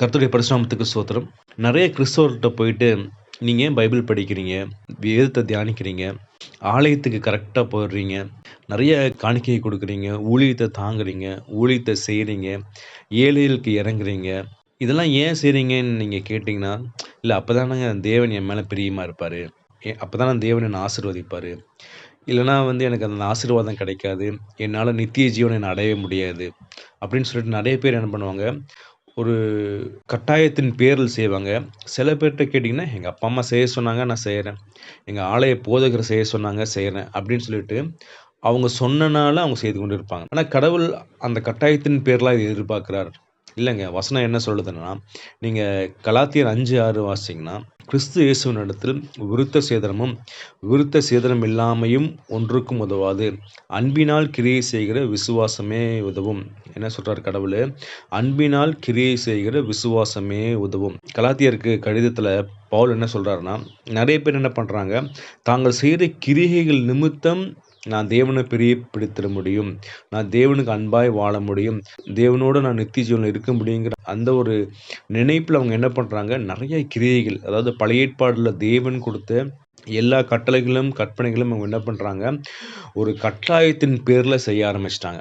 கருத்துடைய பரிசுராமத்துக்கு சோத்திரம் நிறைய கிறிஸ்தவர்கிட்ட போயிட்டு நீங்கள் ஏன் பைபிள் படிக்கிறீங்க? வேதத்தை தியானிக்கிறீங்க? ஆலயத்துக்கு கரெக்டாக போடுறீங்க நிறைய காணிக்கையை கொடுக்குறீங்க? ஊழியத்தை தாங்குறீங்க? ஊழியத்தை செய்கிறீங்க ஏழைகளுக்கு இறங்குறீங்க? இதெல்லாம் ஏன் செய்கிறீங்கன்னு நீங்கள் கேட்டிங்கன்னா இல்லை அப்போ தானங்க தேவன் என் மேலே பிரியமாக இருப்பார். அப்போ தானே தேவன் என்னை ஆசீர்வதிப்பார். இல்லைனா வந்து எனக்கு அந்த ஆசீர்வாதம் கிடைக்காது. என்னால் நித்திய ஜீவனை என்னை அடைய முடியாது. அப்படின்னு சொல்லிட்டு நிறைய பேர் என்ன பண்ணுவாங்க ஒரு கட்டாயத்தின் பேரில் செய்வாங்க. சில பேர்கிட்ட கேட்டிங்கன்னா எங்கள் அப்பா அம்மா செய்ய சொன்னாங்க நான் செய்கிறேன் எங்கள் ஆலய போதகர் செய்ய சொன்னாங்க செய்கிறேன் அப்படின்னு சொல்லிட்டு அவங்க சொன்னனால அவங்க செய்து கொண்டு இருப்பாங்க ஆனால் கடவுள் அந்த கட்டாயத்தின் பேர்லாம் இது எதிர்பார்க்குறார். இல்லைங்க வசனம் என்ன சொல்லுதுன்னா நீங்கள் கலாத்தியர் அஞ்சு ஆறு வாசிங்கன்னா கிறிஸ்து இயேசுவின் இடத்தில் விருத்த சேதனமும் விருத்த சேதனம் இல்லாமையும் ஒன்றுக்கும் உதவாது. அன்பினால் கிரியை செய்கிற விசுவாசமே உதவும். என்ன சொல்கிறார் கடவுள்? அன்பினால் கிரியை செய்கிற விசுவாசமே உதவும். கலாத்தியருக்கு கடிதத்தில் பவுல் என்ன சொல்கிறாருன்னா நிறைய பேர் என்ன பண்ணுறாங்க தாங்கள் செய்கிற கிரிகைகள் நிமித்தம் நான் தேவனை பெரிய பிடித்திட முடியும் நான் தேவனுக்கு அன்பாய் வாழ முடியும் தேவனோடு நான் நித்திய ஜீவனில் இருக்க முடியுங்கிற அந்த ஒரு நினைப்பில் அவங்க என்ன பண்ணுறாங்க நிறைய கிரியைகள் அதாவது பழைய ஏற்பாடில் தேவன் கொடுத்த எல்லா கட்டளைகளும் கற்பனைகளும் அவங்க என்ன பண்ணுறாங்க ஒரு கட்டாயத்தின் பேரில் செய்ய ஆரம்பிச்சிட்டாங்க.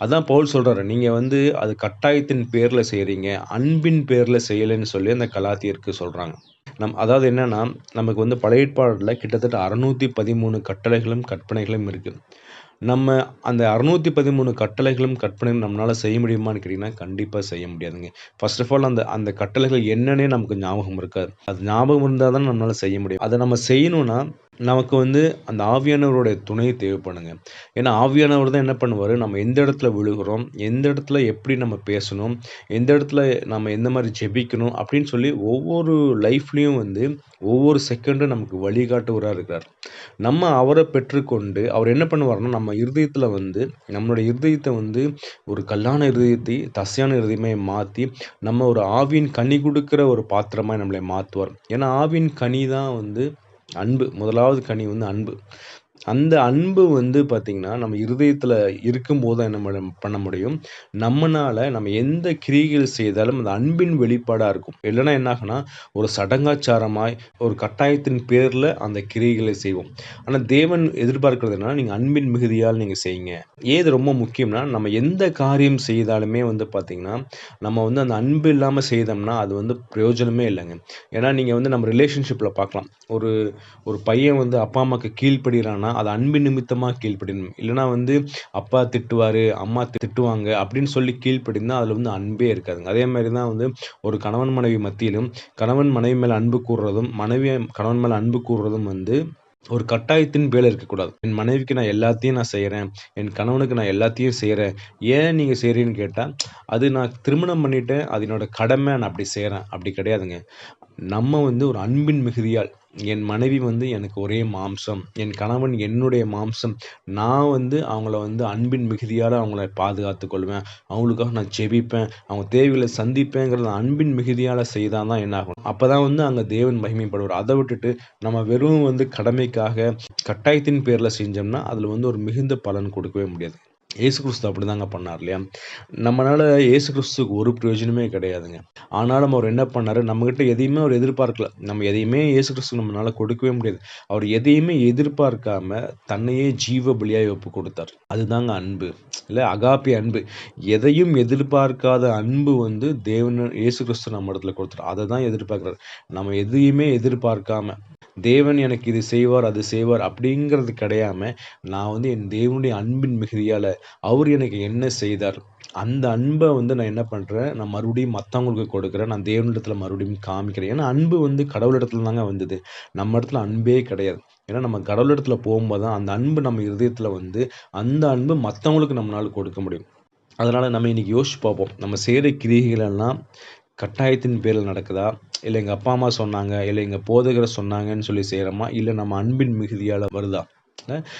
அதான் பவுல் சொல்கிறாரு நீங்கள் வந்து அது கட்டாயத்தின் பேரில் செய்கிறீங்க அன்பின் பேரில் செய்யலைன்னு சொல்லி அந்த கலாத்தியருக்கு சொல்கிறாங்க நம் அதாவது என்னென்னா நமக்கு வந்து பழைய ஏற்பாடில் கிட்டத்தட்ட அறுநூற்றி பதிமூணு கட்டளைகளும் கற்பனைகளும் இருக்குது நம்ம அந்த அறுநூற்றி பதிமூணு கட்டளைகளும் கற்பனைகளும் நம்மளால் செய்ய முடியுமான்னு கேட்டிங்கன்னா கண்டிப்பாக செய்ய முடியாதுங்க. ஃபர்ஸ்ட் ஆஃப் ஆல் அந்த அந்த கட்டளைகள் என்னன்னே நமக்கு ஞாபகம் இருக்காது. அது ஞாபகம் இருந்தால் தான் நம்மளால் செய்ய முடியும். அதை நம்ம செய்யணும்னா நமக்கு வந்து அந்த ஆவியானவருடைய துணை தேவைப்படுங்க. ஏன்னா ஆவியானவர் தான் என்ன பண்ணுவார்? நம்ம எந்த இடத்துல விழுகிறோம்? எந்த இடத்துல எப்படி நம்ம பேசணும்? எந்த இடத்துல நம்ம எந்த மாதிரி ஜெபிக்கணும்? அப்படின்னு சொல்லி ஒவ்வொரு லைஃப்லேயும் வந்து ஒவ்வொரு செகண்டும் நமக்கு வழிகாட்டுவராக இருக்கிறார் நம்ம அவரை பெற்றுக்கொண்டு அவர் என்ன பண்ணுவார்னா நம்ம இருதயத்தில் வந்து நம்மளுடைய இருதயத்தை வந்து ஒரு கல்லான இருதயத்தை தசையான இருதயமே மாற்றி நம்ம ஒரு ஆவியின் கனி கொடுக்குற ஒரு பாத்திரமாக நம்மளை மாற்றுவார் ஏன்னா ஆவியின் கனி தான் வந்து அன்பு. முதலாவது கனி வந்து அன்பு. அந்த அன்பு வந்து பார்த்திங்கன்னா நம்ம இருதயத்தில் இருக்கும்போது தான் என்ன பண்ண முடியும்? நம்மனால் நம்ம எந்த கிரிகள் செய்தாலும் அந்த அன்பின் வெளிப்பாடாக இருக்கும். இல்லைன்னா என்னாகனா ஒரு சடங்காச்சாரமாய் ஒரு கட்டாயத்தின் பேரில் அந்த கிரிகளை செய்வோம். ஆனால் தேவன் எதிர்பார்க்கறது என்னன்னா நீங்கள் அன்பின் மிகுதியால் நீங்கள் செய்யுங்க. ஏது ரொம்ப முக்கியம்னா நம்ம எந்த காரியம் செய்தாலுமே வந்து பார்த்திங்கன்னா நம்ம வந்து அந்த அன்பு இல்லாமல் செய்தோம்னா அது வந்து பிரயோஜனமே இல்லைங்க. ஏன்னா நீங்கள் வந்து நம்ம ரிலேஷன்ஷிப்பில் பார்க்கலாம் ஒரு ஒரு பையன் வந்து அப்பா அம்மாவுக்கு கீழ்ப்படுகிறான்னா அது அன்பின் நிமித்தமாக கீழ்ப்படினும் இல்லைனா வந்து அப்பா திட்டுவார் அம்மா திட்டுவாங்க அப்படின்னு சொல்லி கீழ்ப்படிந்தால் அதில் வந்து அன்பே இருக்காதுங்க. அதே மாதிரி தான் வந்து ஒரு கணவன் மனைவி மத்தியிலும் கணவன் மனைவி மேலே அன்பு கூறுறதும் மனைவி கணவன் மேலே அன்பு கூறுறதும் வந்து ஒரு கட்டாயத்தின் பேல இருக்கக்கூடாது. என் மனைவிக்கு நான் எல்லாத்தையும் நான் செய்கிறேன் என் கணவனுக்கு நான் எல்லாத்தையும் செய்கிறேன் ஏன் நீங்கள் செய்கிறீன்னு கேட்டால் அது நான் திருமணம் பண்ணிவிட்டேன் அது என்னோடய கடமை நான் அப்படி செய்கிறேன் அப்படி கிடையாதுங்க. நம்ம வந்து ஒரு அன்பின் மிகுதியால் என் மனைவி வந்து எனக்கு ஒரே மாம்சம் என் கணவன் என்னுடைய மாம்சம். நான் வந்து அவங்கள வந்து அன்பின் மிகுதியால் அவங்கள பாதுகாத்து கொள்வேன். அவங்களுக்காக நான் ஜெபிப்பேன். அவங்க தேவைகளை சந்திப்பேங்கிறத அன்பின் மிகுதியால் செய்தால் தான் என்ன ஆகும் அப்போ தான் வந்து அங்கே தேவன் மகிமைப்படுவார். அதை விட்டுட்டு நம்ம வெறும் வந்து கடமைக்காக கட்டாயத்தின் பேரில் செஞ்சோம்னா அதில் வந்து ஒரு மிகுந்த பலன் கொடுக்கவே முடியாது. ஏசு கிறிஸ்து அப்படி தாங்க பண்ணார் இல்லையா? நம்மளால் ஏசு கிறிஸ்துக்கு ஒரு பிரயோஜனமே கிடையாதுங்க. ஆனாலும் அவர் என்ன பண்ணார்? நம்மக்கிட்ட எதையுமே அவர் எதிர்பார்க்கல. நம்ம எதையுமே ஏசு கிறிஸ்து நம்மளால் கொடுக்கவே முடியாது. அவர் எதையுமே எதிர்பார்க்காம தன்னையே ஜீவ பலியாக ஒப்பு கொடுத்தார் அதுதாங்க அன்பு இல்லை? அகாப்பி அன்பு. எதையும் எதிர்பார்க்காத அன்பு வந்து தேவன் இயேசு கிறிஸ்து நம்ம இடத்துல கொடுத்தார். அதை தான் எதிர்பார்க்குறாரு. நம்ம எதையுமே எதிர்பார்க்காம தேவன் எனக்கு இது செய்வார் அது செய்வார் அப்படிங்கிறது கிடையாம நான் வந்து என் தேவனுடைய அன்பின் மிகுதியால் அவர் எனக்கு என்ன செய்தார்? அந்த அன்பை வந்து நான் என்ன பண்ணுறேன் நான் மறுபடியும் மற்றவங்களுக்கு கொடுக்குறேன். நான் தேவனிடத்தில் மறுபடியும் காமிக்கிறேன். ஏன்னா அன்பு வந்து கடவுளிடத்துல தாங்க வந்தது. நம்ம இடத்துல அன்பே கிடையாது. ஏன்னா நம்ம கடவுளிடத்துல போகும்போது தான் அந்த அன்பு நம்ம இருதயத்தில் வந்து அந்த அன்பு மற்றவங்களுக்கு நம்மளால் கொடுக்க முடியும். அதனால் நம்ம இன்றைக்கி யோசிச்சு பார்ப்போம். நம்ம செய்கிற கிரிகைகளெல்லாம் கட்டாயத்தின் பேரில் நடக்குதா? இல்லை எங்கள் அப்பா அம்மா சொன்னாங்க இல்லை எங்கள் போதகரை சொன்னாங்கன்னு சொல்லி செய்கிறோமா இல்லை நம்ம அன்பின் மிகுதியால் வருதா?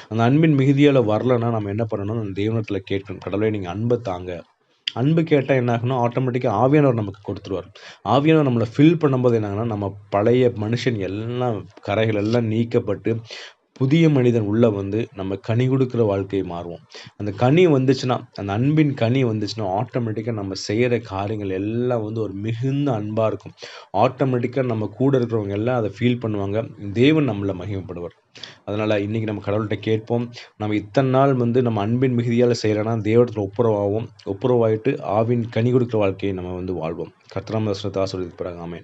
அந்த அன்பின் மிகுதியால் வரலன்னா நம்ம என்ன பண்ணணும்? அந்த தேவனத்தில் கேட்கணும். கடவுளை நீங்கள் அன்பை தாங்க. அன்பு கேட்டால் என்ன ஆகணும் ஆட்டோமேட்டிக்காக ஆவியானவர் நமக்கு கொடுத்துருவார். ஆவியானவர் நம்மளை ஃபில் பண்ணும்போது என்ன நம்ம பழைய மனுஷன் எல்லாம் கரைகள் எல்லாம் நீக்கப்பட்டு புதிய மனிதன் உள்ளே வந்து நம்ம கனி கொடுக்குற வாழ்க்கையை மாறுவோம். அந்த கனி வந்துச்சுன்னா அந்த அன்பின் கனி வந்துச்சுன்னா ஆட்டோமேட்டிக்காக நம்ம செய்கிற காரியங்கள் எல்லாம் வந்து ஒரு மிகுந்த அன்பாக இருக்கும். ஆட்டோமேட்டிக்காக நம்ம கூட இருக்கிறவங்க எல்லாம் அதை ஃபீல் பண்ணுவாங்க. தேவன் நம்மளை மகிமைப்படுவார். அதனால் இன்றைக்கி நம்ம கடவுள்கிட்ட கேட்போம். நம்ம இத்தனை நாள் வந்து நம்ம அன்பின் மிகுதியால் செய்கிறோன்னா தேவத்தில் ஒப்புரவாகும் ஒப்புரவாயிட்டு ஆவின் கனி கொடுக்குற வாழ்க்கையை நம்ம வந்து வாழ்வோம். கர்த்தராம தர்சனத்தை ஆசிரியப்பாங்க ஆமேன்.